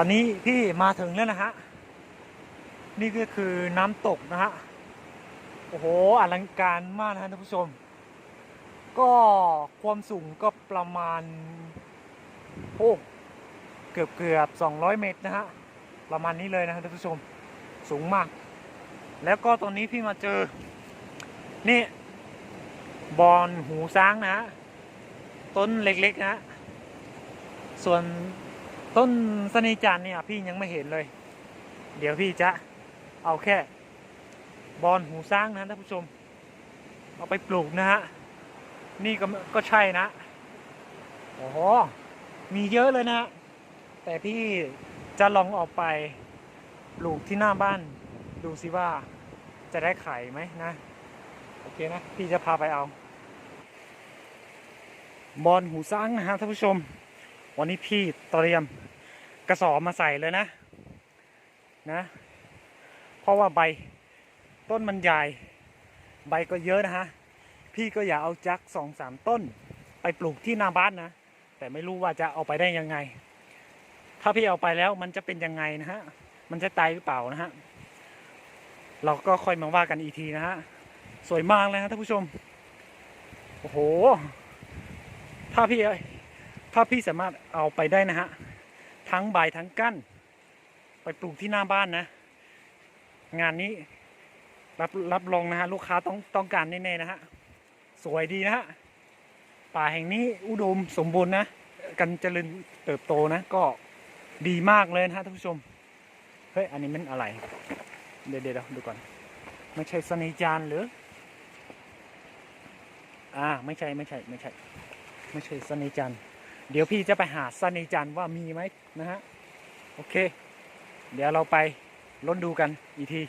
อนนี้พี่มาถึงแล้วนะฮะ นี่ก็คือน้ำตกนะฮะ โอ้โหอลังการมากนะฮะท่านผู้ชม ก็ความสูงก็ประมาณ โอ้เกือบเกือบ200 เมตรนะฮะ ประมาณนี้เลยนะฮะท่านผู้ชม สูงมาก แล้วก็ตอนนี้พี่มาเจอ นี่บอนหูช้างนะฮะต้นเล็กๆนะฮะส่วน ต้นสนิจันเนี่ยพี่ยังไม่เห็นเลย เดี๋ยวพี่จะเอาแค่ บอนหูช้างนะท่านผู้ชม เอาไปปลูกนะฮะ นี่ก็ก็ใช่นะ โอ้โห มีเยอะเลยนะ แต่พี่จะลองออกไปปลูกที่หน้าบ้าน ดูสิว่าจะได้ไข่ไหมนะ โอเคนะ พี่จะพาไปเอา บอลหูซ้างนะฮะท่านผู้ชมวันนี้พี่เตรียม กระสอบมาใส่เลยนะนะ เพราะว่าใบต้นมันใหญ่ ใบก็เยอะนะฮะ พี่ก็อย่าเอาจักสองสามต้น ไปปลูกที่หน้าบ้านนะ แต่ไม่รู้ว่าจะเอาไปได้ยังไง ถ้าพี่เอาไปแล้วมันจะเป็นยังไงนะฮะ มันจะตายหรือเปล่านะฮะ เราก็ค่อยมาว่ากันอีกทีนะฮะ สวยมากเลยนะท่านผู้ชม โอ้โห ถ้าพี่ถ้าพี่สามารถเอาไปได้นะฮะ ทั้งใบทั้งก้านไปปลูกที่หน้าบ้านนะ งานนี้รับรับรองนะฮะลูกค้าต้องต้องการแน่ๆนะฮะสวยดีนะฮะป่าแห่งนี้อุดมสมบูรณ์นะกันเจริญเติบโตนะ ก็ดีมากเลยนะฮะท่านผู้ชมเฮ้ยอันนี้มันอะไร เดี๋ยวเดี๋ยวดูก่อน ไม่ใช่สนิจานหรืออ่าไม่ใช่ไม่ใช่ไม่ใช่ ไม่ใช่สนิจัน เดี๋ยวพี่จะไปหาสนิจันว่ามีไหมนะฮะ โอเค เดี๋ยวเราไปล้นดูกันอีกที